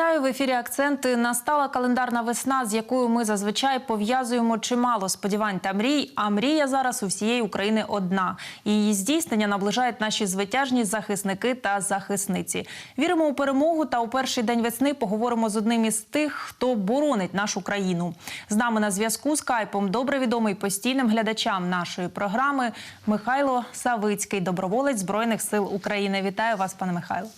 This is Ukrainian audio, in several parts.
Вітаю в ефірі. Акценти настала календарна весна, з якою ми зазвичай пов'язуємо чимало сподівань та мрій. А мрія зараз у всієї України одна. Її здійснення наближають наші звитяжні захисники та захисниці. Віримо у перемогу. Та у перший день весни поговоримо з одним із тих, хто боронить нашу країну. З нами на зв'язку скайпом добре відомий постійним глядачам нашої програми Михайло Савицький, доброволець збройних сил України. Вітаю вас, пане Михайло.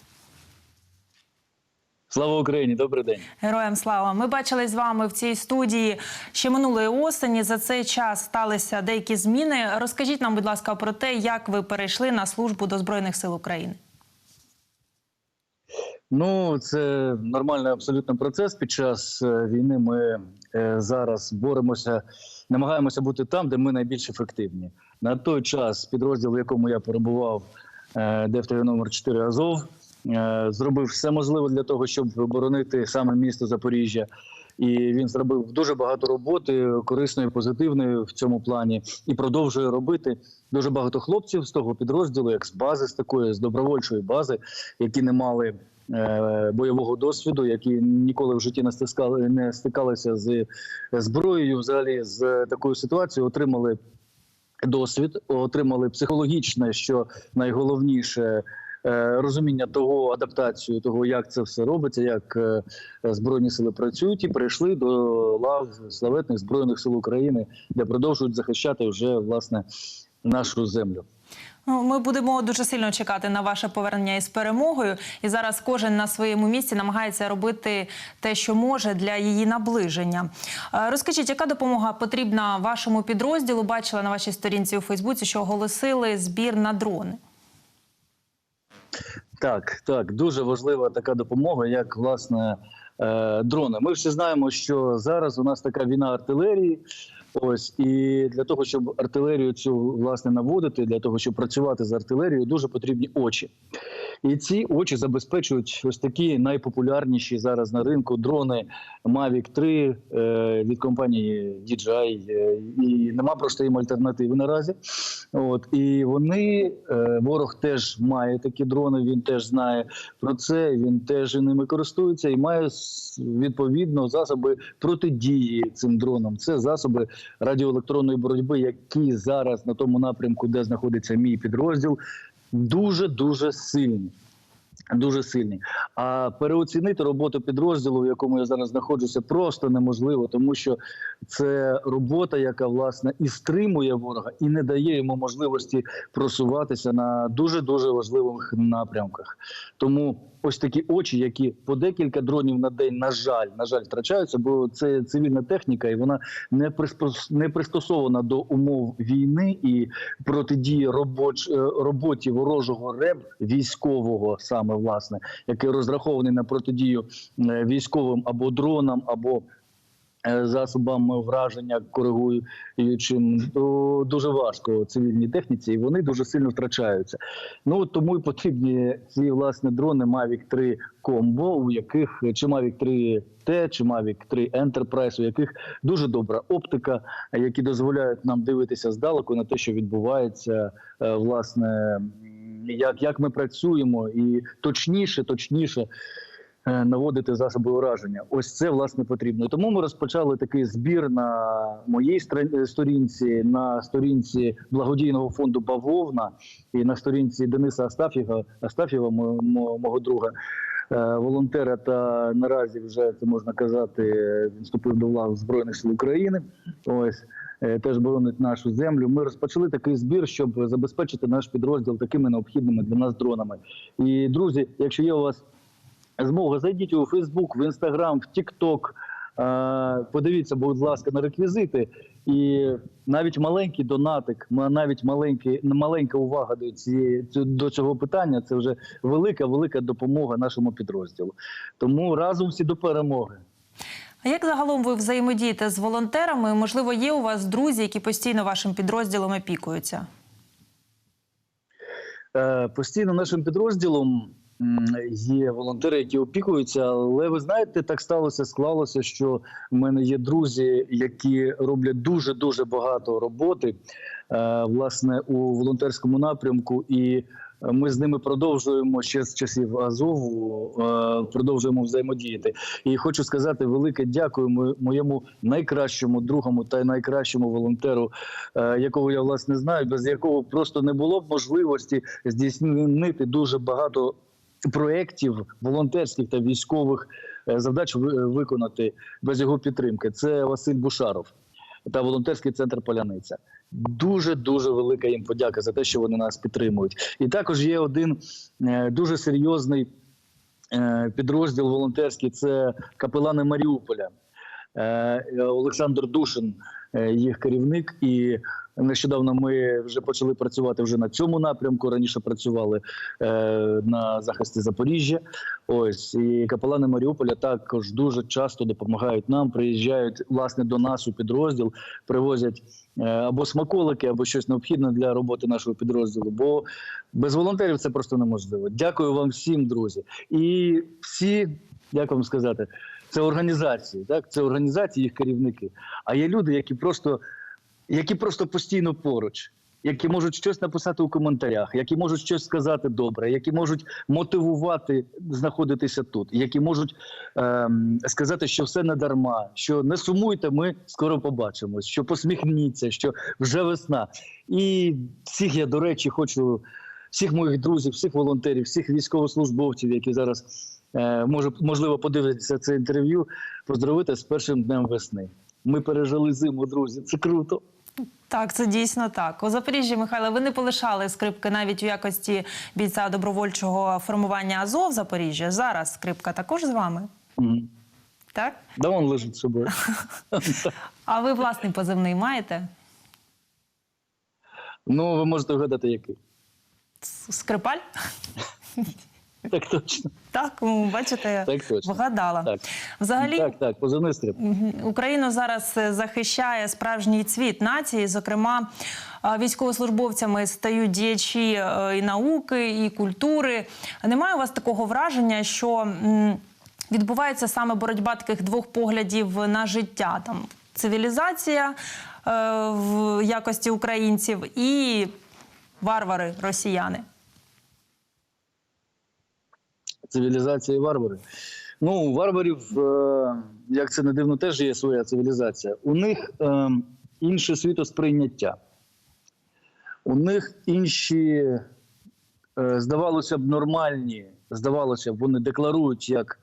Слава Україні, добрий день. Героям слава! Ми бачились з вами в цій студії ще минулої осені. За цей час сталися деякі зміни. Розкажіть нам, будь ласка, про те, як ви перейшли на службу до збройних сил України. Ну, це нормальний абсолютно процес. Під час е, війни ми е, зараз боремося, намагаємося бути там, де ми найбільш ефективні. На той час підрозділ, в якому я перебував, е, ДФТ номер 4 Азов, зробив все можливе для того, щоб боронити саме місто Запоріжжя. І він зробив дуже багато роботи корисної, позитивної в цьому плані, і продовжує робити дуже багато хлопців з того підрозділу, як з бази, з такої з добровольчої бази, які не мали е, бойового досвіду, які ніколи в житті не стискали, не стикалися з зброєю, взагалі з такою ситуацією, отримали досвід, отримали психологічне, що найголовніше. Е, Розуміння того, адаптацію того, як це все робиться, як е, збройні сили працюють, і прийшли до лав славетних збройних сил України, де продовжують захищати вже власне нашу землю. Ну, ми будемо дуже сильно чекати на ваше повернення із перемогою. І зараз кожен на своєму місці намагається робити те, що може для її наближення. Е, Розкажіть, яка допомога потрібна вашому підрозділу? Бачила на вашій сторінці у Фейсбуці, що оголосили збір на дрони. Так, так, дуже важлива така допомога, як власне е, дрони. Ми всі знаємо, що зараз у нас така війна артилерії. Ось і для того, щоб артилерію цю власне наводити, для того, щоб працювати з артилерією, дуже потрібні очі. І ці очі забезпечують ось такі найпопулярніші зараз на ринку дрони Mavic 3 е, від компанії DJI. Е, і нема просто їм альтернативи наразі. От і вони е, ворог теж має такі дрони. Він теж знає про це. Він теж ними користується і має відповідно засоби протидії цим дронам. Це засоби радіоелектронної боротьби, які зараз на тому напрямку, де знаходиться мій підрозділ, дуже дуже сильні. Дуже сильні. А переоцінити роботу підрозділу, в якому я зараз знаходжуся, просто неможливо, тому що це робота, яка власне і стримує ворога, і не дає йому можливості просуватися на дуже дуже важливих напрямках. Тому ось такі очі, які по декілька дронів на день, на жаль, на жаль, втрачаються, бо це цивільна техніка, і вона не приспос- не пристосована до умов війни і протидії робоч, е, роботі ворожого РЕБ військового, саме власне, який розрахований на протидію е, військовим або дронам, або е, засобам враження коригуючим, то дуже важко цивільній техніці, і вони дуже сильно втрачаються. Ну тому і потрібні ці власне дрони Mavic 3 Combo, у яких чи Mavic 3 T, чи Mavic 3 Enterprise, у яких дуже добра оптика, які дозволяють нам дивитися здалеку на те, що відбувається, е, власне, як, як ми працюємо, і точніше, точніше. Е, Наводити засоби ураження, ось це власне потрібно. Тому ми розпочали такий збір на моїй стра- сторінці, на сторінці благодійного фонду Бавовна і на сторінці Дениса Астафєва, Астафєва, мо- мо- мого друга, е, волонтера. Та наразі вже це можна казати, він вступив до лав Збройних сил України. Ось е, теж боронить нашу землю. Ми розпочали такий збір, щоб забезпечити наш підрозділ такими необхідними для нас дронами. І друзі, якщо є у вас змога, зайдіть у Фейсбук, в Інстаграм, в Тікток. Подивіться, будь ласка, на реквізити. І навіть маленький донатик, навіть маленький, маленька увага до цієї до цього питання це вже велика, велика допомога нашому підрозділу. Тому разом всі до перемоги. А як загалом ви взаємодієте з волонтерами? Можливо, є у вас друзі, які постійно вашим підрозділом опікуються? Е, Постійно нашим підрозділом є волонтери, які опікуються. Але ви знаєте, так сталося, склалося, що в мене є друзі, які роблять дуже дуже багато роботи е, власне у волонтерському напрямку і. Ми з ними продовжуємо ще з часів Азову, е, продовжуємо взаємодіяти. І хочу сказати велике дякую мо- моєму найкращому другому та найкращому волонтеру, е, якого я власне знаю, без якого просто не було б можливості здійснити дуже багато проєктів волонтерських та військових е, завдач ви- виконати без його підтримки. Це Василь Бушаров та волонтерський центр Поляниця. Дуже дуже велика їм подяка за те, що вони нас підтримують. І також є один е, дуже серйозний е, підрозділ волонтерський. Це капелани Маріуполя. Олександр Душин, їх керівник, і нещодавно ми вже почали працювати вже на цьому напрямку. Раніше працювали е, на захисті Запоріжжя. Ось і капелани Маріуполя також дуже часто допомагають нам. Приїжджають власне до нас у підрозділ, привозять е, або смаколики, або щось необхідне для роботи нашого підрозділу. Бо без волонтерів це просто неможливо. Дякую вам всім, друзі, і всі, як вам сказати. Це організації, так це організації, їх керівники. А є люди, які просто, які просто постійно поруч, які можуть щось написати у коментарях, які можуть щось сказати добре, які можуть мотивувати знаходитися тут, які можуть ем, сказати, що все не дарма, що не сумуйте, ми скоро побачимось, що посміхніться, що вже весна. І всіх я, до речі, хочу всіх моїх друзів, всіх волонтерів, всіх військовослужбовців, які зараз може, можливо подивитися це інтерв'ю, поздоровити з першим днем весни. Ми пережили зиму, друзі. Це круто. Так, це дійсно так. У Запоріжжі, Михайло, ви не полишали скрипки навіть у якості бійця добровольчого формування Азов Запоріжжя. Зараз скрипка також з вами, Мгм. так? Да, он лежить з собою. А ви власний позивний маєте? ну, ви можете вгадати, який. Скрипаль? Так точно. Так, ну, бачите, Так точно. вгадала. Так. Взагалі, Так, так, позивний Україну зараз е, захищає справжній цвіт нації. Зокрема, е, військовослужбовцями стають діячі е, і науки, і культури. Немає у вас такого враження, що відбувається саме боротьба таких двох поглядів на життя? Там цивілізація в якості українців і варвари росіяни. Цивілізація і варвари. Ну, у варварів, е, як це не дивно, теж є своя цивілізація. У них е, інше світосприйняття. У них інші, е, здавалося б, нормальні, здавалося б, вони декларують, як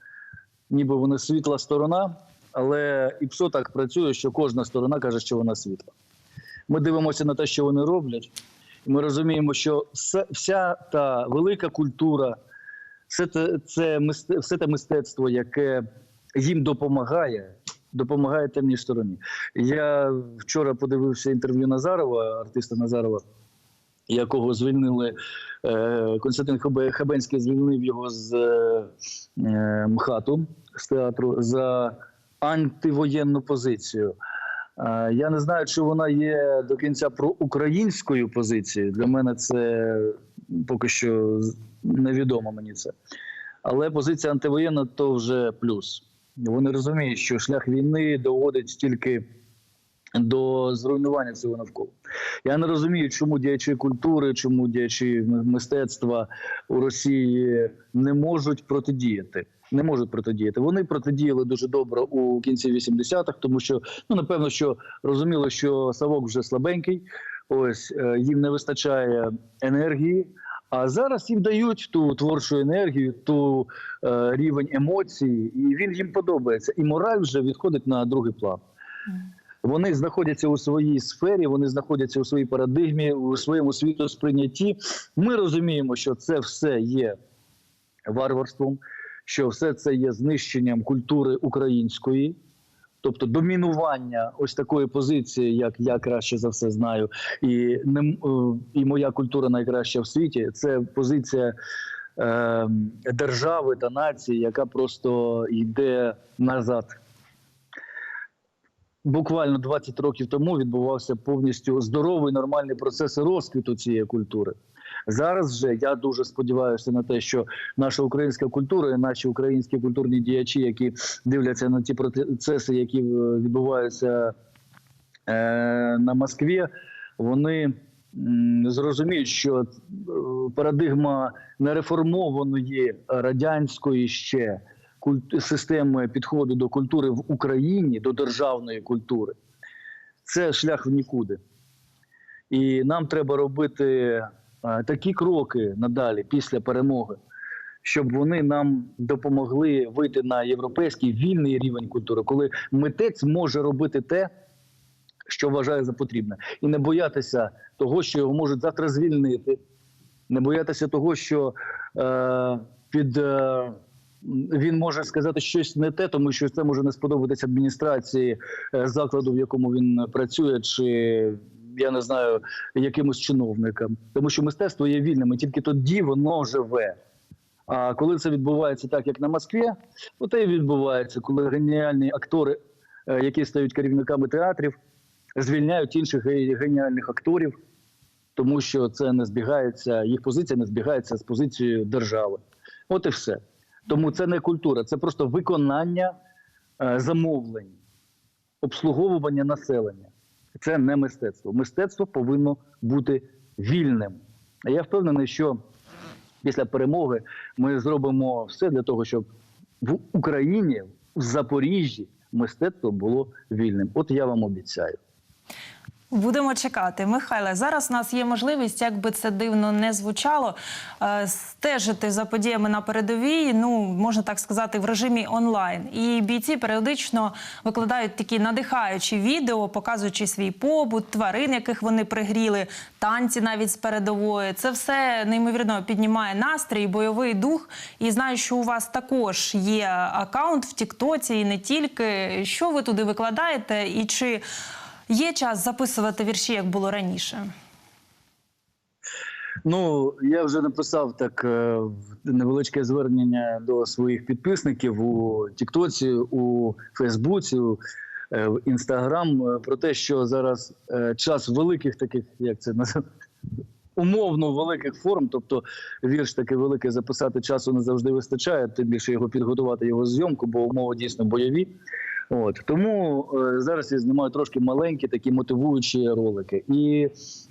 ніби вони світла сторона, але ІПСО так працює, що кожна сторона каже, що вона світла. Ми дивимося на те, що вони роблять, і ми розуміємо, що вся та велика культура, все те, це все те мистецтво, яке їм допомагає, допомагає темній стороні. Я вчора подивився інтерв'ю Назарова, артиста Назарова, якого звільнили е, Константин Хабенський звільнив його з е, МХАТу з театру за антивоєнну позицію. Е, Я не знаю, чи вона є до кінця про українською позицією. Для мене це поки що невідомо мені це. Але позиція антивоєнна то вже плюс. Вони розуміють, що шлях війни доводить тільки до зруйнування цього навколо. Я не розумію, чому діячі культури, чому діячі мистецтва у Росії не можуть протидіяти. Не можуть протидіяти. Вони протидіяли дуже добре у кінці 80-х, тому що ну напевно, що розуміли, що Савок вже слабенький. Ось е, їм не вистачає енергії. А зараз їм дають ту творчу енергію, ту е, рівень емоцій, і він їм подобається. І мораль вже відходить на другий план. Вони знаходяться у своїй сфері, вони знаходяться у своїй парадигмі, у своєму світосприйнятті. Ми розуміємо, що це все є варварством, що все це є знищенням культури української, тобто домінування ось такої позиції, як я краще за все знаю, і не е, і моя культура найкраща в світі. Це позиція. е, Держави та нації, яка просто йде назад буквально 20 років тому відбувався повністю здоровий нормальний процес розквіту цієї культури. Зараз вже я дуже сподіваюся на те, що наша українська культура і наші українські культурні діячі, які дивляться на ті процеси, які е, відбуваються е, на Москві, вони зрозуміють, що е, парадигма нереформованої радянської ще системи підходу до культури в Україні, до державної культури, це шлях в нікуди. І нам треба робити такі кроки надалі після перемоги, щоб вони нам допомогли вийти на європейський вільний рівень культури, коли митець може робити те, що вважає за потрібне, і не боятися того, що його можуть завтра звільнити, не боятися того, що е, під. Е, він може сказати щось не те, тому що це може не сподобатися адміністрації е, закладу, в якому він працює, чи я не знаю, якимось чиновникам. Тому що мистецтво є вільним, і тільки тоді воно живе. А коли це відбувається так, як на Москві, то і відбувається, коли геніальні актори, е, які стають керівниками театрів, звільняють інших геніальних акторів, тому що це не збігається, їх позиція не збігається з позицією держави. От і все. Тому це не культура, це просто виконання е, замовлень, обслуговування населення. Це не мистецтво. Мистецтво повинно бути вільним. Я впевнений, що після перемоги ми зробимо все для того, щоб в Україні, в Запоріжжі, мистецтво було вільним. От я вам обіцяю. Будемо чекати. Михайле, зараз у нас є можливість, як би це дивно не звучало, е, стежити за подіями на передовій, ну можна так сказати, в режимі онлайн. І бійці періодично викладають такі надихаючі відео, показуючи свій побут, тварин, яких вони пригріли, танці навіть з передової. Це все неймовірно піднімає настрій, бойовий дух. І знаю, що у вас також є акаунт в Тіктоці, і не тільки. Що ви туди викладаєте, і чи Є час записувати вірші, як було раніше. Ну я вже написав так е, невеличке звернення до своїх підписників у Тіктоці, у Фейсбуці, е, в Інстаграм е, про те, що зараз час великих таких, як це називається, умовно великих форм, тобто вірш такий великий записати часу не завжди вистачає, тим більше його підготувати його зйомку, бо умови дійсно бойові. От тому е, зараз я знімаю трошки маленькі такі мотивуючі ролики, і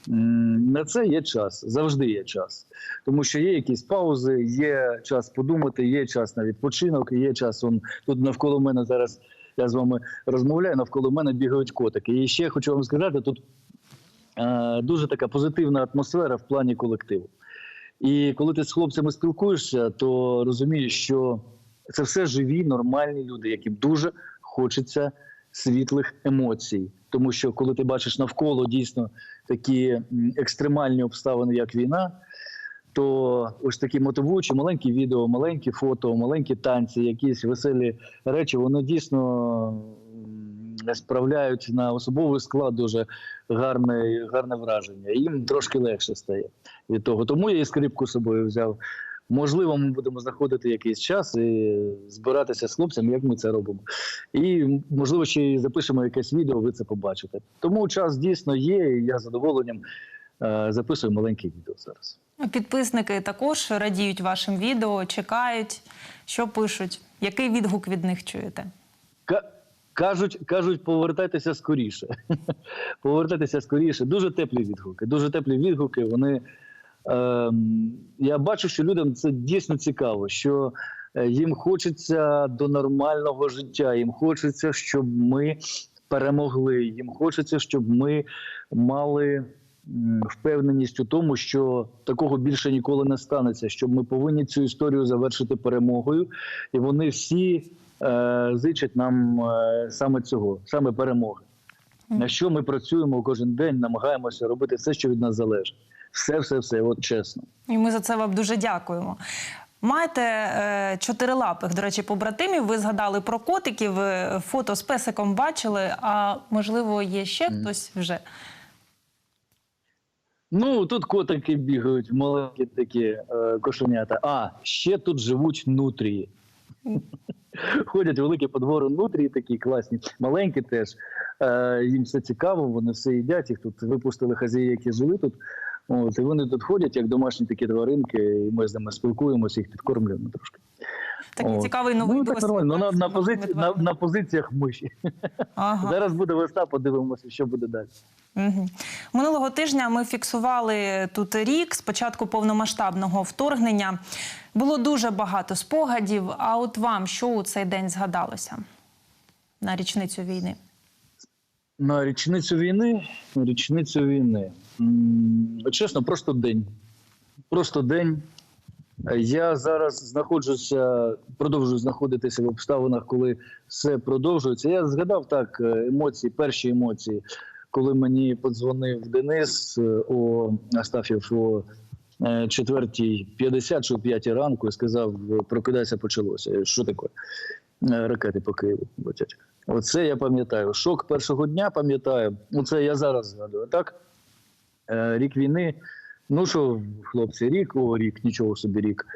м, на це є час, завжди є час, тому що є якісь паузи, є час подумати, є час на відпочинок, є час. Он тут навколо мене зараз. Я з вами розмовляю, навколо мене бігають котики. І ще хочу вам сказати, тут е, дуже така позитивна атмосфера в плані колективу. І коли ти з хлопцями спілкуєшся, то розумієш, що це все живі, нормальні люди, яким дуже хочеться світлих емоцій. Тому що коли ти бачиш навколо дійсно такі екстремальні обставини, як війна, то ось такі мотивуючі маленькі відео, маленькі фото, маленькі танці, якісь веселі речі, вони дійсно справляють на особовий склад дуже гарне, гарне враження. Їм трошки легше стає від того. Тому я і скрипку собою взяв. Можливо, ми будемо знаходити якийсь час і збиратися з хлопцями, як ми це робимо. І можливо, ще й запишемо якесь відео, ви це побачите. Тому час дійсно є, і я з задоволенням е, записую маленьке відео зараз. Підписники також радіють вашим відео, чекають, що пишуть, який відгук від них чуєте. Ка- Кажуть, кажуть, повертайтеся скоріше. повертайтеся скоріше. Дуже теплі відгуки. Дуже теплі відгуки. Вони я бачу, що людям це дійсно цікаво, що е, їм хочеться до нормального життя. Їм хочеться, щоб ми перемогли. Їм хочеться, щоб ми мали впевненість у тому, що такого більше ніколи не станеться. Щоб ми повинні цю історію завершити перемогою, і вони всі е, зичать нам е, саме цього, саме перемоги. На що ми працюємо кожен день, намагаємося робити все, що від нас залежить. Все, все, все, от чесно. І ми за це вам дуже дякуємо. Маєте е, чотирилапих, до речі, побратимів. Ви згадали про котиків. е, Фото з песиком бачили. А можливо, є ще хтось вже. Ну тут котики бігають, маленькі такі е, кошенята. А ще тут живуть нутрії. Ходять великі подвори нутрії, такі класні, маленькі теж. Е, їм все цікаво, вони все їдять. Їх тут випустили хазяї, які жили тут. От, і вони тут ходять, як домашні такі тваринки, і ми з ними спілкуємося, їх підкормлюємо трошки. Такий От. цікавий новий ну, так нормально. Ну, на, на, З позиці, на, на позиціях миші. Ага. Зараз буде весна, подивимося, що буде далі. Угу. Минулого тижня ми фіксували тут рік з початку повномасштабного вторгнення. Було дуже багато спогадів. А от вам що у цей день згадалося на річницю війни? На річницю війни, річницю війни. Чесно, просто день. Просто день. Я зараз знаходжуся, продовжую знаходитися в обставинах, коли все продовжується. Я згадав так е, емоції, перші емоції, коли мені подзвонив Денис е, о Астафєв о четвертій 50 чи о п'ятій ранку і сказав: прокидайся, почалося. Що таке? Е, Ракети по Києву летять. Оце я пам'ятаю. Шок першого дня пам'ятаю. Оце я зараз згадую. Так, Е, рік війни. Ну що, хлопці, рік, о, рік, нічого собі рік.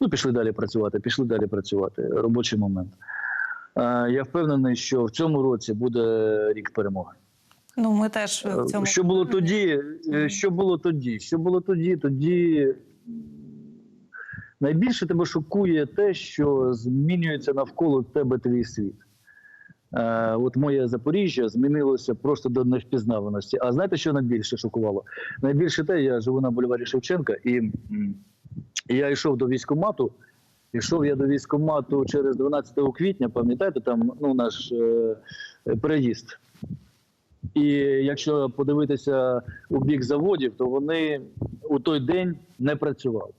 Ну, пішли далі працювати, пішли далі працювати. Робочий момент. Е, Я впевнений, що в цьому році буде рік перемоги. Ну, ми теж в цьому Що було тоді? е, Що було тоді? Що було тоді? Тоді найбільше тебе шокує те, що змінюється навколо тебе твій світ. Е, от моє Запоріжжя змінилося просто до невпізнаваності. А знаєте, що найбільше шокувало? Найбільше те, я живу на бульварі Шевченка, і я йшов до військкомату. Пішов я до військкомату через 12 квітня, пам'ятаєте, там ну, наш е, е, переїзд. І якщо подивитися у бік заводів, то вони у той день не працювали.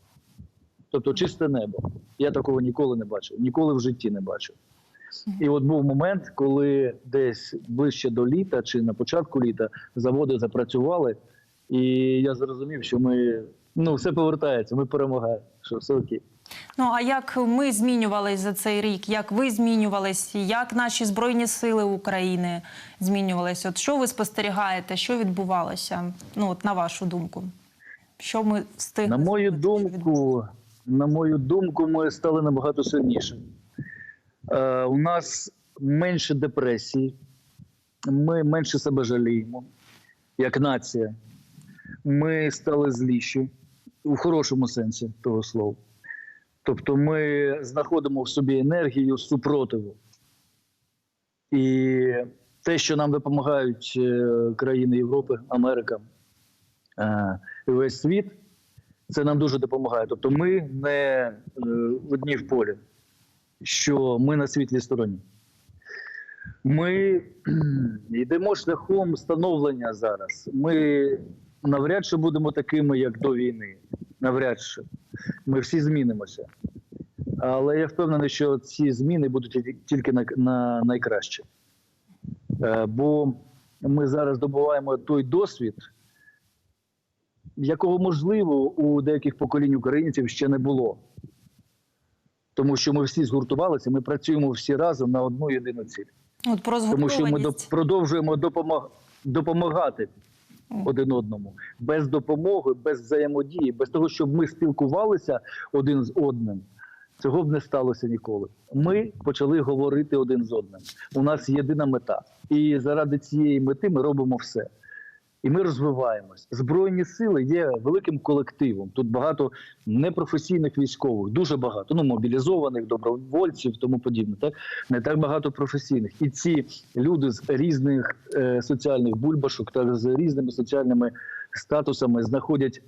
Тобто чисте небо. Я такого ніколи не бачив, ніколи в житті не бачив. І от був момент, коли десь ближче до літа чи на початку літа заводи запрацювали, і я зрозумів, що ми ну все повертається, ми перемагаємо, що все окей. Ну а як ми змінювались за цей рік? Як ви змінювались? Як наші збройні сили України змінювалися? От що ви спостерігаєте? Що відбувалося? Ну от на вашу думку, що ми встигли? На мою думку, на мою думку, ми стали набагато сильнішими. Е, у нас менше депресії, ми менше себе жаліємо, як нація. Ми стали зліші у хорошому сенсі того слова. Тобто ми знаходимо в собі енергію супротиву. І те, що нам допомагають е, країни Європи, Америка, е, і весь світ, це нам дуже допомагає. Тобто, ми не е, одні в полі, що ми на світлій стороні. Ми йдемо шляхом становлення зараз. Ми навряд чи будемо такими, як до війни. Навряд чи. Ми всі змінимося. Але я впевнений, що ці зміни будуть тільки- на, на найкраще. Е, Бо ми зараз добуваємо той досвід, якого можливо у деяких поколінь українців ще не було. Тому що ми всі згуртувалися, ми працюємо всі разом на одну єдину ціль. От про Тому що ми продовжуємо допомагати один одному. Без допомоги, без взаємодії, без того, щоб ми спілкувалися один з одним. Цього б не сталося ніколи. Ми почали говорити один з одним. У нас єдина мета. І заради цієї мети ми робимо все. І ми розвиваємось. Збройні сили є великим колективом. Тут багато непрофесійних військових, дуже багато. Ну, мобілізованих, добровольців, тому подібне. Так не так багато професійних. І ці люди з різних е, соціальних бульбашок та з різними соціальними статусами знаходять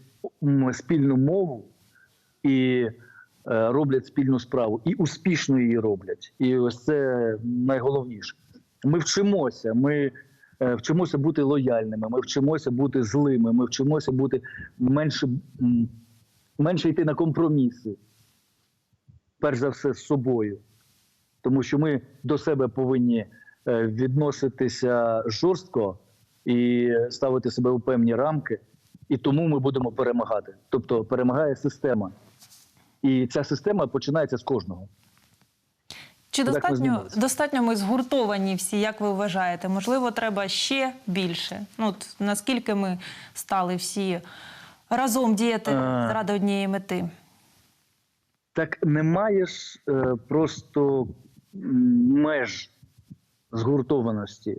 спільну мову і е, роблять спільну справу, і успішно її роблять. І ось це найголовніше. Ми вчимося. Ми вчимося бути лояльними. Ми вчимося бути злими. Ми вчимося бути менше, менше йти на компроміси. Перш за все з собою, тому що ми до себе повинні е, відноситися жорстко і ставити себе у певні рамки, і тому ми будемо перемагати. Тобто перемагає система. І ця система починається з кожного. Чи достатньо, достатньо ми згуртовані всі, як ви вважаєте? Можливо, треба ще більше? Ну, от наскільки ми стали всі разом діяти Е. заради однієї мети? Так немає ж е, просто меж згуртованості.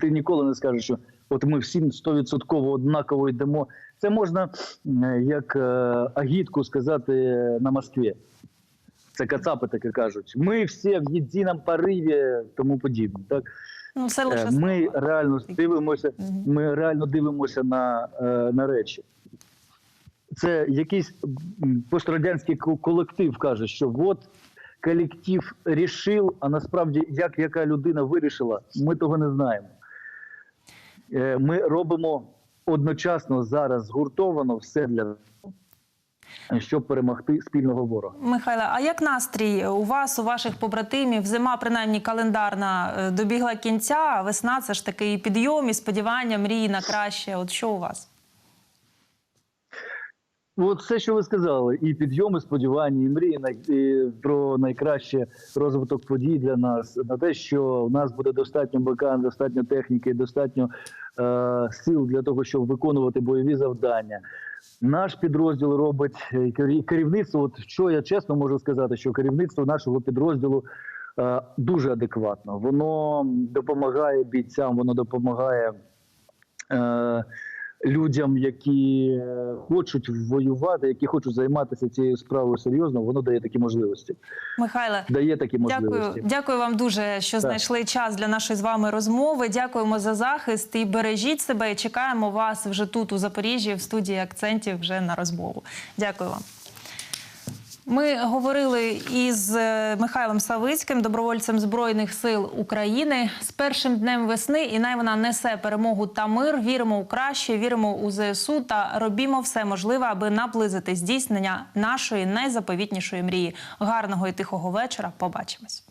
Ти ніколи не скажеш, що от ми всім 100% однаково йдемо. Це можна е, як е, агітку сказати на Москві. Це кацапи таке кажуть. Ми всі в єдиному пориві, тому подібне. Так? Ну, це Е, лише Ми реально дивимося, ми реально дивимося на, е, на речі. Це якийсь пострадянський колектив каже, що от колектив рішив, а насправді як яка людина вирішила, ми того не знаємо. Е, Ми робимо одночасно зараз згуртовано все для щоб перемогти спільного ворога. Михайле, а як настрій у вас, у ваших побратимів? Зима, принаймні календарна, е, добігла кінця, а весна це ж такий підйом і сподівання, мрії на краще. От що у вас? Ну, От все, що ви сказали, і підйоми, сподівання, і мрії на і про найкраще розвиток подій для нас, на те, що у нас буде достатньо БК, достатньо техніки, достатньо е, сил для того, щоб виконувати бойові завдання. Наш підрозділ робить е, керівництво. От що я чесно можу сказати, що керівництво нашого підрозділу е, дуже адекватно. Воно допомагає бійцям, воно допомагає. Е, людям, які е, хочуть воювати, які хочуть займатися цією справою серйозно, воно дає такі можливості. Михайле, Дає такі Дякую, можливості. дякую вам дуже, що знайшли час для нашої з вами розмови. Дякуємо за захист і бережіть себе. І чекаємо вас вже тут, у Запоріжжі, в студії акцентів вже на розмову. Дякую вам. Ми говорили із е, Михайлом Савицьким, добровольцем Збройних сил України, з першим днем весни. І най вона несе перемогу та мир. Віримо у краще, віримо у ЗСУ та робімо все можливе, аби наблизити здійснення нашої найзаповітнішої мрії. Гарного і тихого вечора. Побачимось.